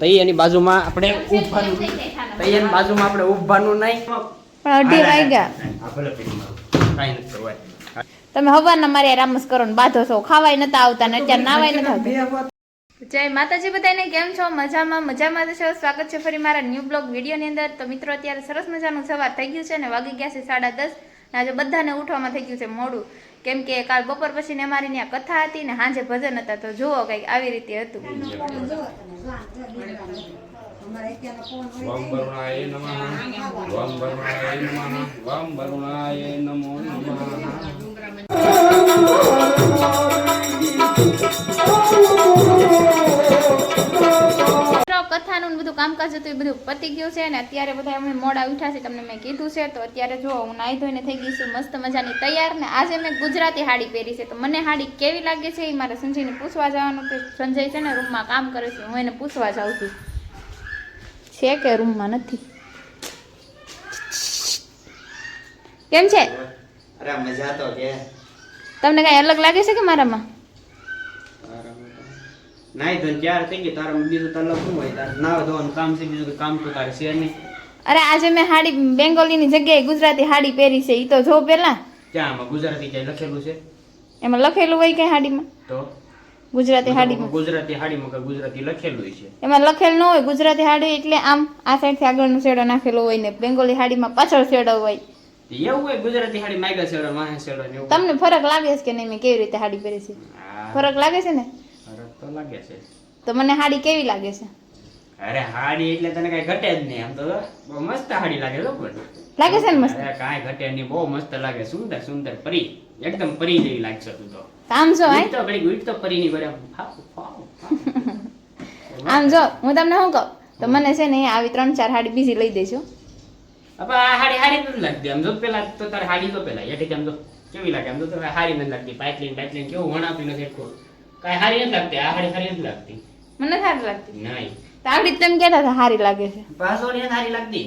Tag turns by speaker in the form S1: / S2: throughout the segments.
S1: તૈયારની બાજુમાં આપણે ઊભવાનું તૈયારની બાજુમાં આપણે ઉભાનું નહીં.
S2: પણ અઢી વાગ્યા.
S1: કાંઈ નથી કરવાય.
S2: તમે હવાના મારે રામસ કરો ને બાધો છો. ખાવાય નતા આવતા ને અત્યારે નાવાય નથી આવતા. જય માતાજી બધાને કેમ છો? મજામાં મજામાં છો? સ્વાગત છે ફરી મારા ન્યૂ બ્લોગ વિડીયોની અંદર. તો મિત્રો અત્યારે સરસ મજાનું સવાર થઈ ગયું છે ને વાગી ગયા છે સાડા દસ. ને આજે બધાને ઉઠવામાં થઈ ગયું છે મોડું. કેમ કે કાલ બપોર પછી ને અમારી ત્યાં કથા હતી ને સાંજે ભજન હતા તો જુઓ કંઈક આવી રીતે હતું.
S3: વમ વરુણાય નમઃ. વમ વરુણાય નમઃ. વમ વરુણાય નમો નમઃ.
S2: મિત્રો કથાનું ને બધું કામકાજ હતું એ બધું પતી ગયું છે અને અત્યારે બધા અમે મોડા ઉઠ્યા છે તમને મેં કીધું છે. તો અત્યારે જો હું નાહી ધોઈને થઈ ગઈ છું મસ્ત મજાની તૈયાર ને આજે મેં ગુજરાતી હાડી પહેરી છે. તો મને હાડી કેવી લાગે છે એ મારે સંજયને પૂછવા જવાનું કે સંજય છે ને રૂમમાં કામ કરે છે હું એને પૂછવા જાઉં છું. છે કે રૂમમાં નથી? કેમ છે? તમને કઈ અલગ લાગે છે કે મારામાં?
S1: નાઈ ધોઈને ચાર થઈ ગઈ તારા બીજું તલબ શું હોય? તાર નાવ ધોવાનું કામ છે બીજું કામ તો તારે છે નહીં.
S2: અરે આજે મેં હાડી બેંગોલીની જગ્યાએ ગુજરાતી હાડી પહેરી છે એ તો જો પેલા.
S1: ક્યાં ગુજરાતી ક્યાંય લખેલું છે?
S2: એમાં લખેલું હોય કઈ હાડીમાં?
S1: તો?
S2: ગુજરાતી હાડીમાં.
S1: ગુજરાતી હાડીમાં કે ગુજરાતી લખેલું છે?
S2: એમાં લખેલ ન હોય ગુજરાતી હાડી એટલે આમ આ સાઈડથી આગળનો શેડો નાખેલો હોય ને બેંગોલી હાડીમાં પાછળ શેડો હોય.
S1: એવું હોય ગુજરાતી હાડી માગ્યા છેડો માહે છેડો
S2: તમને ફરક લાગે છે કે નહીં? મેં કેવી રીતે હાડી પહેરી છે? ફરક લાગે છે ને?
S1: તો લાગે છે.
S2: તો મને હાડી કેવી લાગે છે?
S1: અરે હાડી એટલે તને કઈ ઘટે જ નહીં આમ તો બહુ મસ્ત હાડી લાગે છો પણ.
S2: લાગે છે ને મસ્ત?
S1: અરે કાંઈ ઘટે નહીં બહુ મસ્ત લાગે સુંદર સુંદર પરી એકદમ પરી જેવી લાગશે તું તો.
S2: આમ જો
S1: વીટ તો ઘડીક વીટ તો પરીની બરાબર ફાવ, ફાવ, ફાવ.
S2: આમ જો હું તમને શું કહું? તો મને છે ને આવી ત્રણ ચાર હાડી બીજી લઈ દેજો.
S1: હવે આ હાડી હારી નથી લાગતી. આમ જો પેલા તો તારે હાડી તો પેલા. એઠી આમ જો? કેવી લાગે? આમ તો તને હારી નથી લાગતી. પાઇપલાઈન પાઇપલાઈન કેવું વણાતું નથી એટલું કાંઈ હારી નથી લાગતી આ હાડી હારી નથી લાગતી.
S2: મને સારી લાગતી.
S1: નહીં.
S2: તો તમે કહેતા હતા સારી લાગે છે.
S1: પાસોડી હારી લાગતી?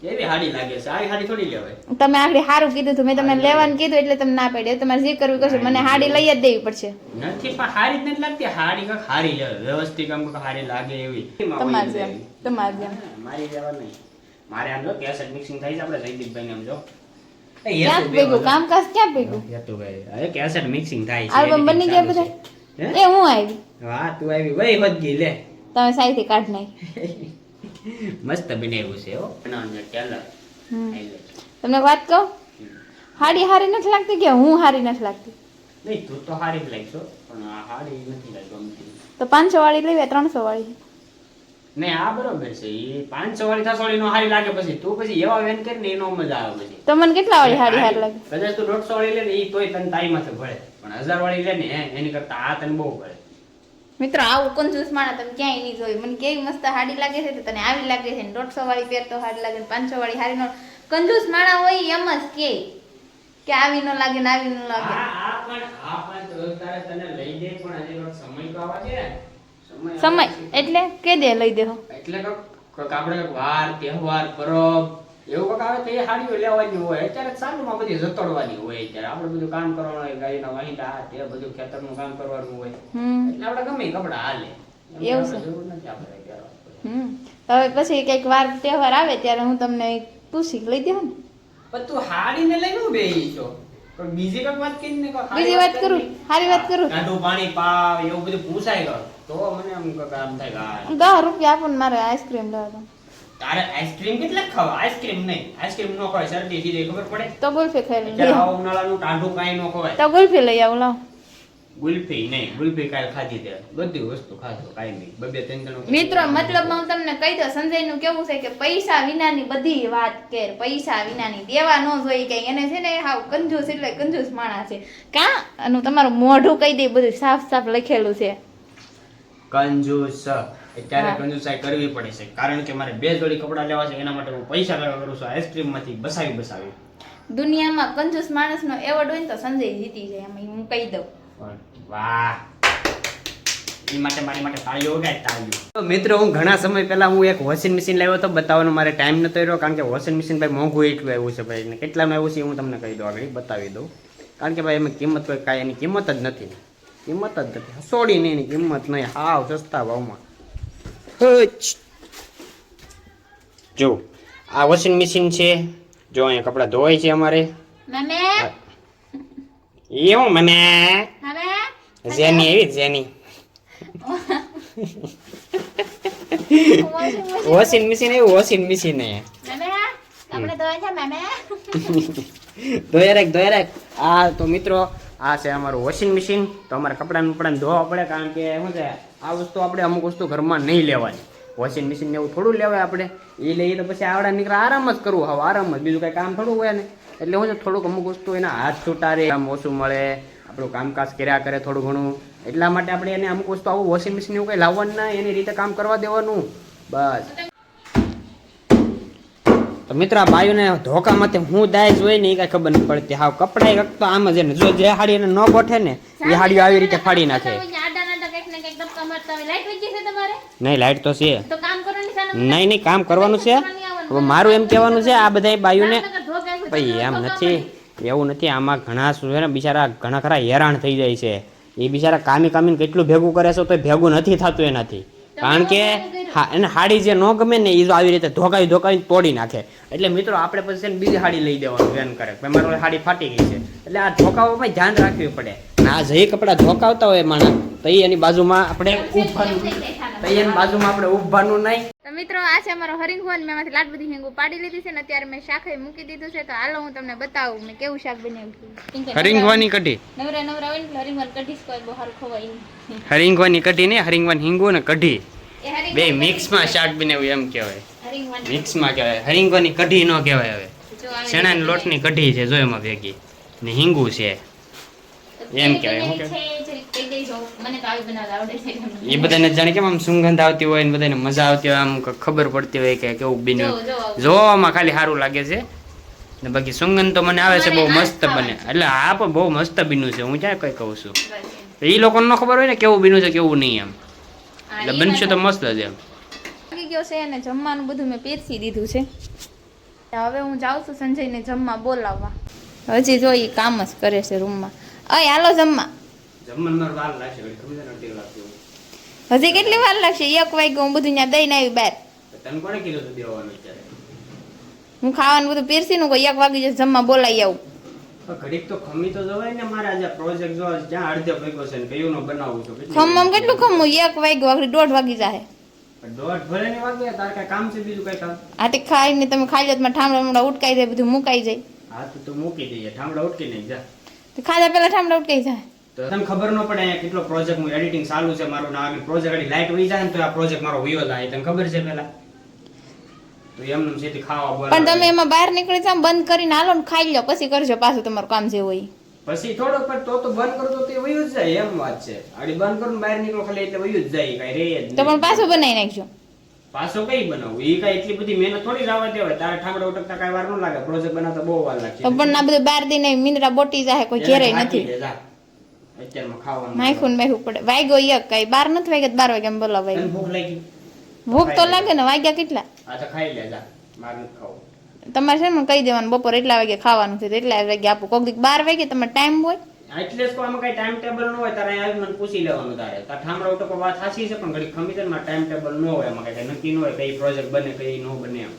S1: કેવી હાડી લાગે છે? આવી હાડી થોડી લેવાય.
S2: તમે આગળ સારું કીધું હતું મેં તમને લેવાનું કીધું એટલે તમને ના પડે. તમારે જે કરવું કરશે. મને હાડી લઈ જ દેવી પડશે.
S1: નથી પણ હારી જ નથી લાગતી. હાડી કાંઈક હારી વ્યવસ્થિત આમ હારી લાગે એવી.
S2: તમારે જેમ તમારે જેમ.
S1: મારી જવા નહીં. મારે આમ જો કેસેટ મિક્સિંગ થાય છે આપણે જયદીપભાઈ આમ જો.
S2: ક્યાં ભેગું? કામકાજ ક્યાં ભેગું?
S1: યતુભાઈ હવે કેસેટ મિક્સિંગ થાય છે
S2: આલ્બમ બની ગયા બધા? એ હું આવી?
S1: વાહ તું આવી. હોત ગઈ લે.
S2: તમે સાઈથી કાઢ નાખી.
S1: મસ્ત બનાવ્યું છે હો. બનાવવાનું ટેલર
S2: તમને વાત કહું? હાડી હારી નથી લાગતી કે હું હારી નથી લાગતી?
S1: નહીં તું તો હારી લાગશો પણ હારી નથી લાગતી
S2: તો પાંચસો વાળી લેવી ત્રણસો વાળી.
S1: નહીં આ બરોબર છે એ પાંચસો વાળી થસવાળી નો હારી લાગે પછી તું પછી એવા વેન કરીને એનો મજા આવે પછી.
S2: તો મને કેટલા વાળી હારી હારી લાગે?
S1: કદાચ તું દોઢસો વાળી લે ને એ તોય તને તારી માથે ભળે. પણ હજાર વાળી લે ને એની કરતા આ તને બહુ ભળે.
S2: મિત્રો આવું કંજૂસ માણા તમે ક્યાંય નહીં જોયું. મને કેવી મસ્ત હાડી લાગે છે તને આવી લાગે છે. ને દોઢસો વાળી પેર તો હાડી લાગે ને પાંચસો વાળી હારી નો. કંજૂસ માણા હોય એમ જ કે કે આવી ન લાગે ને આવી ન લાગે.
S1: આ આ પણ આ પણ તો તારે તને લઈ દે પણ હજી સમય તો આવવા દે
S2: સમય એટલે કે દે લઈ દેહો.
S1: એટલે કોક આપણે વાર તહેવાર પરબ એવું કોક આવે તો એ હાડીઓ લેવાની હોય. અત્યારે ચાલુમાં બધી જતોડવાની હોય અત્યારે. આપણે બધું કામ કરવાનું હોય ગાડીના આ તે બધું ખેતરનું કામ કરવાનું હોય. એટલે આપણે ગમે કપડાં હાલે.
S2: એવું છે.
S1: જરૂર નથી આપણે
S2: હમ. હવે પછી કંઈક વાર તહેવાર આવે ત્યારે હું તમને પૂછી લઈ દેહો ને.
S1: પણ તું હાડીને લઈને લઈ બેહી છો. કોઈ બીજી કંઈક વાત કરી ને
S2: બીજી વાત કરું સારી વાત કરું.
S1: ઠંડુ પાણી પાવ એવું બધું પૂછાય કર તો મને એમ કે આમ થાય કે
S2: દસ રૂપિયા આપો ને મારે આઈસ્ક્રીમ લેવા તો
S1: તારે આઈસ્ક્રીમ કેટલે ખાવા આઈસ્ક્રીમ નહીં. આઈસ્ક્રીમ નો ખવાય શરદી સીધી ખબર પડે?
S2: તો ગુલ્ફી ખાઈ લઈ
S1: આ ઉનાળાનું ટાંડું કાઈ નો ખવાય.
S2: તો ગુલ્ફી લઈ આવું લાવ.
S1: ગુલ્ફી નહીં ગુલ્ફી કાલ ખાધી તે બધી વસ્તુ ખાધો કાઈ નહીં. બબે ત્રણ ત્રણ
S2: મિત્રો મતલબ હું તમને કહી દઉં સંજયનું કેવું છે કે પૈસા વિનાની બધી વાત કે પૈસા વિનાની દેવા ન જોઈ કે એને છે ને હાવ કંજૂસ એટલે કંજૂસ માણસ છે. કા? અને તમારું મોઢું કહી દે બધું સાફ સાફ લખેલું છે.
S1: કંજૂસ. અત્યારે
S2: હા.
S1: કંજૂસાઈ કરવી પડે છે. કારણ કે મારે બે જોડી કપડાં લેવા છે એના માટે હું પૈસા ભેગા કરું છું. આઈસ્ક્રીમમાંથી બસાવી બસાવી.
S2: દુનિયામાં કંજૂસ માણસનો એવોર્ડ હોય ને તો સંજય જીતી જાય એમ હું કહી દઉં.
S1: વાહ. એ માટે મારી માટે તાળીઓ વગાડ તાળીઓ. તો મિત્રો હું ઘણા સમય પહેલા હું એક વોશિંગ મશીન લાવ્યો હતો બતાવવાનો મારે ટાઈમ નતો રહ્યો કારણ કે વોશિંગ મશીન ભાઈ મોંઘું એટલું આવ્યું છે ભાઈ. ને કેટલામાં આવ્યું છે હું તમને કહી દઉં આગળ બતાવી દઉં. કારણ કે ભાઈ એમાં કિંમત કોઈ કાંઈ એની કિંમત જ નથી. કિંમત જ નથી. હસોડી નહીં એની કિંમત નહીં. હાવ સસ્તા ભાવમાં. જો આ વોશિંગ મશીન છે. જો અહીંયા કપડાં ધોવાય છે અમારે.
S2: મમે
S1: એવું મને જેની એવી જેની વોશિંગ મશીન એવું વોશિંગ મશીન એ.
S2: મમે આપણે ધોવા છે મમે
S1: ધોયા રાખ ધોયા રાખ. આ તો મિત્રો આ છે અમારું વોશિંગ મશીન તો અમારે કપડાને બપડાને ધોવા પડે કારણ કે શું છે, આ વસ્તુ આપણે અમુક વસ્તુ ઘરમાં નહીં લેવાની. વોશિંગ મશીન ને એવું થોડું લેવાય આપણે. એ લઈએ તો પછી આવડા નીકળે, આરામ જ કરવું હવે, આરામ જ. બીજું કાંઈ કામ થોડું હોય ને. એટલે શું છે, થોડુંક અમુક વસ્તુ એના હાથ છૂટારે આમ ઓછું મળે, આપણું કામકાજ કર્યા કરે થોડું ઘણું. એટલા માટે આપણે એને અમુક વસ્તુ આવું વોશિંગ મશીન એવું કંઈ લાવવાનું ના, એની રીતે કામ કરવા દેવાનું. બસ. તો મિત્ર આ બાયુને ધોકામાંથી હું દાય હોય ને એ કાંઈ ખબર નથી પડતી. હાવ કપડાય તો આમ જ ને જો જે હાડી એને ન ગોઠે ને એ હાડી આવી રીતે ફાડી નાખે. નહીં લાઈટ તો છે. નહીં નહીં કામ કરવાનું છે. હવે મારું એમ કહેવાનું છે. આ બધા બાયુને ભાઈ એમ નથી. એવું નથી આમાં ઘણા શું છે ને બિચારા ઘણા ખરા હેરાન થઈ જાય છે. એ બિચારા કામી કામીને કેટલું ભેગું કરે છે તો ભેગું નથી થતું એનાથી. કારણ કે એને હાડી જે ન ગમે ને એ જો આવી રીતે ધોકાવી ધોકાવી તોડી નાખે. એટલે મિત્રો આપણે પછી બીજી હાડી લઈ દેવાનું એમ કરે. મારો હાડી ફાટી ગઈ છે. એટલે આ ધોકાવામાં ધ્યાન રાખવી પડે. આ જે કપડાં ધોકાવતા હોય માણસ તો એની બાજુમાં આપણે ઉભાનું તો એની બાજુમાં આપણે ઉભાનું નહીં.
S2: તો મિત્રો આ છે અમારો હરિંગવન મેં એમાંથી લાટ બધી હેંગું પાડી લીધી છે ને અત્યારે મેં શાકે મૂકી દીધું છે. તો હાલો હું તમને બતાવું મેં કેવું શાક બનાવ્યું
S1: હરિંગવાની કઢી.
S2: નવરા નવરા હોય ને એટલે કઢી કોઈ બહુ સારું ખવાય.
S1: હરિંગવાની કઢી ને હરિંગવાની હિંગુ ને કઢી. બે
S2: મિક્સ
S1: મિક્સમાં શાક બનાવ્યું એમ કહેવાય.
S2: મિક્સમાં
S1: મિક્સમાં કહેવાય હરિંગવાની કઢી ન કહેવાય હવે. ચણાની લોટની કઢી છે જો એમાં ભેગી. ને હિંગુ છે. એમ
S2: કેવી
S1: કહેવાય. એ બધાને જાણે કેમ આમ સુગંધ આવતી હોય ને બધાને મજા આવતી હોય આમ ખબર પડતી હોય કે કેવું બીનું. જોવામાં ખાલી સારું લાગે છે. ને બાકી સુગંધ તો મને આવે છે બહુ મસ્ત બને એટલે આ પણ બહુ મસ્ત બીનું છે હું ક્યાં કઈ કહું છું. એ લોકોને ખબર હોય ને કેવું બીનું છે કેવું નહીં એમ. એટલે બનશે તો મસ્ત જ એમ.
S2: ગયો છે અને જમવાનું બધું મેં પીરસી દીધું છે. હવે હું જાઉં છું સંજયને જમવા બોલાવવા. હજી જો એ કામ જ કરે છે રૂમમાં. અય હાલો જમવા. હજી કેટલી વાર લાગશે? એક વાગ્યો હું બધું ત્યાં દઈને આવી બહાર. હું ખાવાનું બધું પીરસી નું કોઈ એક વાગી જશે જમવા બોલાવી આવું.
S1: ઘડીક તો ખમી તો જવાય ને મારે આજે પ્રોજેક્ટ જો જ્યાં અડધે ભેગો છે ને કયું નો બનાવું છું
S2: ખમમ કેટલું ખમવું એક વાગ્યો આખરી દોઢ વાગી જાય
S1: દોઢ ભલે ની વાગે તારે કઈ કામ છે બીજું કઈ કામ?
S2: આટે ખાઈને તમે ખાઈ જાત ઠામડા ઠામડા ઉટકાઈ જાય બધું મુકાઈ જાય.
S1: હા તો તું મૂકી દઈએ ઠામડા ઉટકી નહીં જા.
S2: તો ખાધા પેલા ઠામડા ઉટકી જાય.
S1: તો તમને ખબર ન પડે અહીંયા કેટલો પ્રોજેક્ટ હું એડિટિંગ ચાલુ છે મારું ના આગળ પ્રોજેક્ટ આડી લાઈટ વહી જાય ને તો આ પ્રોજેક્ટ મારો વયો જાય તને ખબર છે પેલા તો એમનું સીધી ખાવા બોલાવે.
S2: પણ તમે એમાં બહાર નીકળી જાવ બંધ કરીને હાલો ને ખાઈ લો પછી કરજો પાછું તમારું કામ જે હોય.
S1: પછી થોડોક પણ તો તો બંધ કરો તો તે વયું જ જાય એમ વાત છે. આડી બંધ કરો બહાર નીકળો ખાલી એટલે વયું જ જાય કઈ રે
S2: તો પણ. પાછું બનાવી નાખજો.
S1: પાછો કઈ બનાવું? એ કઈ એટલી બધી મહેનત થોડી જવા દેવાય. તારે ઠામડા ઉટકતા કઈ વાર ન લાગે. પ્રોજેક્ટ બનાવતા બહુ વાર લાગશે.
S2: તો પણ આ બધું બાર દઈને મિંદરા બોટી જાય કોઈ ઘેરે નથી.
S1: અત્યારમાં ખાવાનું
S2: માખું ને પડે. વાગ્યો એક કઈ. બાર નથી વાગ્યા બાર વાગ્યા બોલો
S1: તને ભૂખ લાગી?
S2: ભૂખ તો લાગે ને વાગ્યા કેટલા?
S1: આ તો ખાઈ લે જા માર નથી ખાવું.
S2: તમારે છે ને કહી દેવાનું બપોર એટલા વાગે ખાવાનું છે એટલા વાગે આપું. કોક દીક બાર વાગે તમારે ટાઈમ હોય
S1: એટલે જ આમાં કઈ ટાઈમ ટેબલ ન હોય તારે આવી મને પૂછી લેવાનું તારે. તાર ઠામડા ઉટકો વાત સાચી છે પણ ઘડી ખમી જાય ટાઈમ ટેબલ ન હોય એમાં કઈ નક્કી ન હોય કઈ પ્રોજેક્ટ બને કઈ ન બને એમ.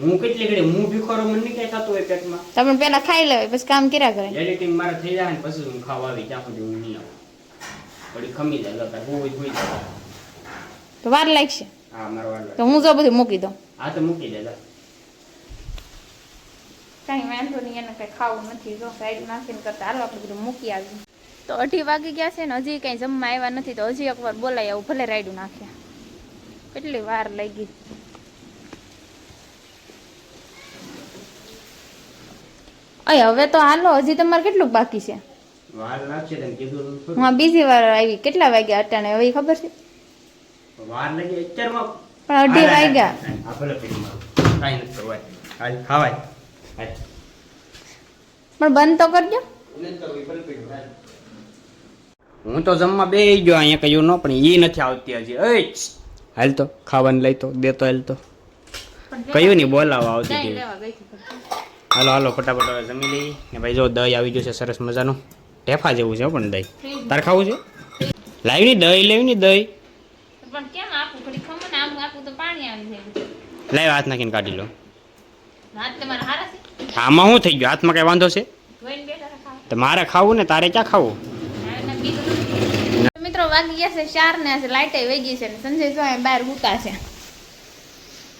S1: હું કેટલી ઘડી હું ભીખોરો મને નહીં કઈ થતું હોય પેટમાં.
S2: તમે પેલા ખાઈ લેવાય પછી કામ કર્યા કરે.
S1: એડિટિંગ મારે થઈ જાય ને પછી હું ખાવા આવી ત્યાં સુધી હું નહીં આવું. ઘડી ખમી જાય જતા હું હોઈ જાય
S2: તો વાર લાગશે.
S1: હા મારો વાર લાગે.
S2: તો હું જો બધું મૂકી દઉં.
S1: હા તો મૂકી દે જા.
S2: કાંઈ વાંધો નહીં એને કંઈ ખાવું નથી જો સાઈડ નાખીને કરતા હાલો આપણે બધું મૂકી આવ્યું તો અઢી વાગી ગયા છે ને હજી કાંઈ જમવા આવ્યા નથી તો હજી એકવાર બોલાય આવું ભલે રાયડું નાખ્યા કેટલી વાર લાગી. અય હવે તો હાલો હજી તમારે કેટલું બાકી છે?
S1: વાર લાગશે તને કીધું
S2: હા બીજી વાર આવી. કેટલા વાગ્યા અટાણે? હવે ખબર છે?
S1: વાર લાગી અત્યારમાં
S2: પણ અઢી વાગ્યા.
S1: આ ભલે મારું. કાંઈ નથી કરવાય હાલ. ખાવાય.
S2: પણ બંધ તો કરજો.
S1: હું તો જમવા બે ગયો અહીંયા કહ્યું ન પણ એ નથી આવતી હજી એ હાલ તો ખાવાનું લઈ તો દે તો હાલ તો. કયું નહીં બોલાવા આવતી હતી. હાલો હાલો ફટાફટ હવે જમી લઈએ. ને ભાઈ જો દહીં આવી ગયું છે સરસ મજાનું. ટેફા જેવું છે પણ દહીં. તારે ખાવું છે? લાવી ની દહીં લેવી ની દહીં.
S2: પણ કેમ આપું ઘડી ખમણ આમ પાણી આવી જાય.
S1: લાવ હાથ નાખીને કાઢી લો.
S2: હાથ તમારા હારા છે?
S1: આમાં શું થઈ ગયું? હાથમાં કઈ વાંધો છે?
S2: ધોઈને બેઠા રાખા
S1: તો મારે ખાવું ને તારે ક્યાં ખાવું?
S2: મિત્રો વાગી ગયા છે ચાર ને આજે લાઈટ વહી છે ને સંજય જો અહીં બહાર ઉતા છે.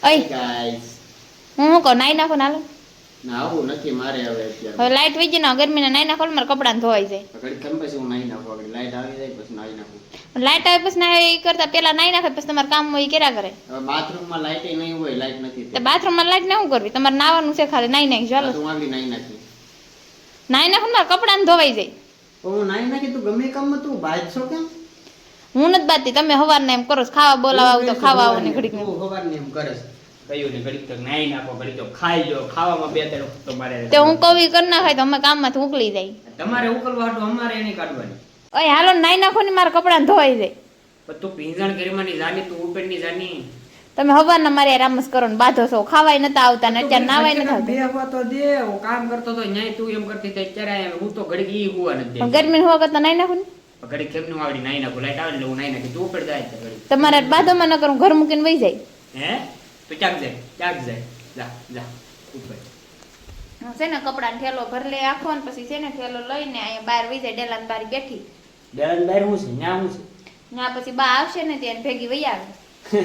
S2: અય હું શું કહું નાઈ નાખો નાલો
S1: આવું નથી મારે હવે અત્યારે.
S2: હવે લાઈટ વહી ગઈ ને નાઈ નાખો મારા કપડાં ધોવાઈ જાય.
S1: ઘડી કેમ પછી હું નાહી નાખું આગળ લાઈટ આવી જાય પછી નાહી નાખું.
S2: લાઈટ આવે પછી ના કરતા પેલા નાઈ નાખે પછી તમારે કામ હોય કર્યા કરે.
S1: હવે બાથરૂમમાં લાઈટ નહીં હોય લાઈટ નથી
S2: તો બાથરૂમમાં લાઈટ ના શું કરવી? તમારે નાવાનું છે ખાલી નાઈ નાખી ચાલો
S1: હું આગળ નાખી
S2: નાઈ નાખો ને મારા કપડાં ધોવાઈ જાય.
S1: હું નાહી નાખી તું ગમે કામમાં તું બાજ છો કેમ?
S2: હું નથી બાતી તમે હવારને એમ કરો ખાવા બોલાવા આવું તો ખાવા આવો ને ઘડીક
S1: તું સવારને એમ કરે છે ને ઘડીક તો નાહી નાખો ઘડીક તો ખાઈ લો. ખાવામાં બે ત્રણ તો મારે
S2: તો હું કવી કરી નાખાય તો અમે કામમાંથી ઉકલી જાય.
S1: તમારે ઉકલવા હાટું અમારે એની કાઢવાની.
S2: ઓય હાલો નાઈ નાખો ને મારા કપડાં ધોવાઈ જાય.
S1: તું ભીંજણ ગરીમાની જાની તું ઉપરની જાની.
S2: તમે હવારના મારે રામસ કરો ને બાંધો છો. ખાવાય નતા આવતા ને અત્યારે નાવાય નથી
S1: બે હવા તો દે. હું કામ કરતો તો ન્યાય તું એમ કરતી હતી અત્યારે હું તો ઘડીક ઈ હુવા નથી
S2: ગરમી હોવા કરતા નાઈ નાખું ને?
S1: ઘડીક કેમ નું આવડી નાઈ નાખું. લાઈટ આવે એટલે હું નાઈ નાખી તું ઉપર જાય
S2: તમારે બાંધોમાં ન કરું ઘર મૂકીને વહી જાય.
S1: હે? તું ક્યાંક જાય ક્યાંક જાય. જા જા ઉપર
S2: છે ને કપડાં થેલો ભર લે આખો ને પછી છે ને થેલો લઈને અહીંયા બહાર વહી જાય ડેલાન બાર બેઠી.
S1: ડેલાન બહાર હું છે ન્યા હું છે?
S2: ત્યાં પછી બા આવશે ને ત્યાં ભેગી વહી આવે.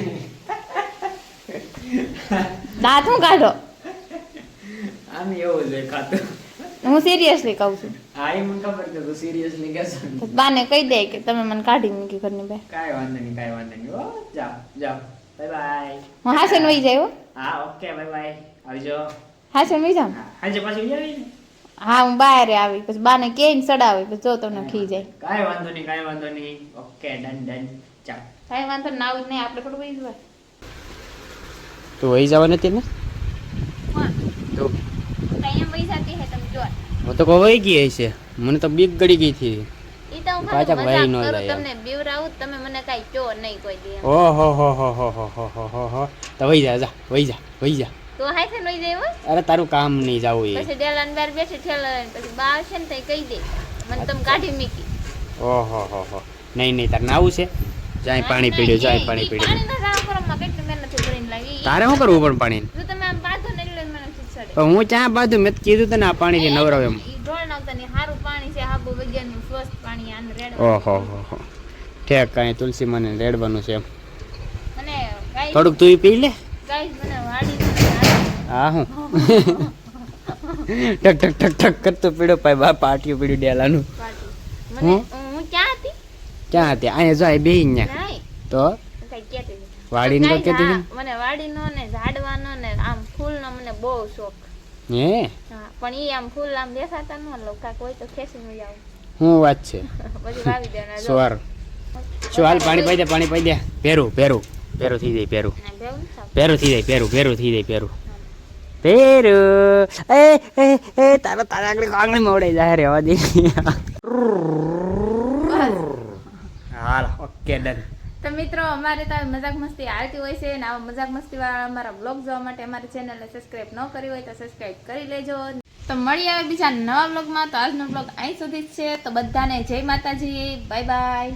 S2: દાંત હું કાઢો.
S1: આમ એવું છે ખાતો
S2: હું સિરિયસલી કહું છું.
S1: હા એ મને ખબર છે તું સિરિયસલી કહેશો ને.
S2: બાને કહી દે કે તમે મને કાઢી મૂકી ઘરની બે
S1: કાંઈ વાંધો નહીં કાંઈ વાંધો નહીં. હો જાઓ જાઓ. બાય બાય
S2: હું હાસીને વહી જાય હા.
S1: ઓકે બાય બાય આવજો.
S2: હા વહી જાઉં?
S1: હાજે પાછી આવી ને
S2: હા હું બહાર આવી પછી બાને કે સડાવી પછી જો તમને ખી જાય.
S1: કાંઈ વાંધો નહીં કાંઈ વાંધો નહીં. ઓકે ડન ડન ચાલ.
S2: કાંઈ વાંધો ના આવું જ નહીં આપણે થોડું વહી જવાય.
S1: તો વહી જવા નથી ને તો
S2: અહીંયા વહી જતી હે તમે જો
S1: હું તો વહી ગઈ છે મને તો બીક ગળી ગઈ હતી.
S2: તો હું
S1: પાછા
S2: કરું
S1: જાય
S2: તમને બીવરાવું તમે મને કાંઈ કહો નહીં કોઈ દે.
S1: ઓહો હો હો હો હો હો હો હો હો. તો વઈ જા જા વઈ જા વઈ જા.
S2: તો હાય છે વહી જાય હો.
S1: અરે તારું કામ નહીં જાવું એ.
S2: પછી ડેલાની બહાર બેસે ઠેલા પછી બા આવશે ને તઈ કહી દે. મને તમે કાઢી મીકી.
S1: ઓહો હો હો. નહીં નહીં તારે નાવું છે? જાય પાણી પીડ્યો જાય પાણી પીડ્યો.
S2: પાણી ના
S1: તારે શું કરવું પણ પાણી
S2: જો તમે આમ બાંધો ને એટલે મને
S1: હું ચા બાજુ મેં તો કીધું તને આ પાણીથી નવરાવ એમ
S2: ઈ ઢોળ નાખતા નહીં સારું પાણી છે હાબુ વૈજ્ઞાનિક સ્વસ્થ પાણી આને રેડ
S1: ઓહો હો ઠેક કાંઈ તુલસી મને રેડવાનું છે એમ. થોડુંક તું પી લે. હા હું. ઠક ઠક ઠક ઠક કરતો પીડો પાય બા પાટિયું પીડ્યું ડેલાનું. હું?
S2: ક્યાં હતી?
S1: ક્યાં હતી? અહીંયા જો બે અહીંયા તો. વાડીને તો
S2: કાંઈ મને વાડીનો ને ઝાડવાનો ને આમ ફૂલનો મને બહુ શોખ.
S1: હે?
S2: પણ ઈ આમ ફૂલ આમ દેખાતા ન લોકા કોઈ તો ખેસી લઈ આવું.
S1: શું વાત છે. સ્વર. શું હાલ પાણી પાઈ દે પાણી પાઈ દે. પેરું પહેરું. પહેરું થઈ જાય
S2: પહેરું.
S1: પેરું થઈ જાય પહેરું પહેરું થઈ જાય પહેરું. પેરું એ એ એ તારો તારા આગળ કાંગળી મોડે જાય રેવા દે હાલ ઓકે ડન
S2: તો મિત્રો અમારે તો મજાક મસ્તી આવતી હોય છે અને આવા મજાક મસ્તી વાળા અમારા બ્લોગ જોવા માટે અમારી ચેનલને સબસ્ક્રાઇબ ન કરી હોય તો સબસ્ક્રાઇબ કરી લેજો. તો મળી આવે બીજા નવા બ્લોગમાં તો આજનો બ્લોગ અહીં સુધી જ છે. તો બધાને જય માતાજી. Bye bye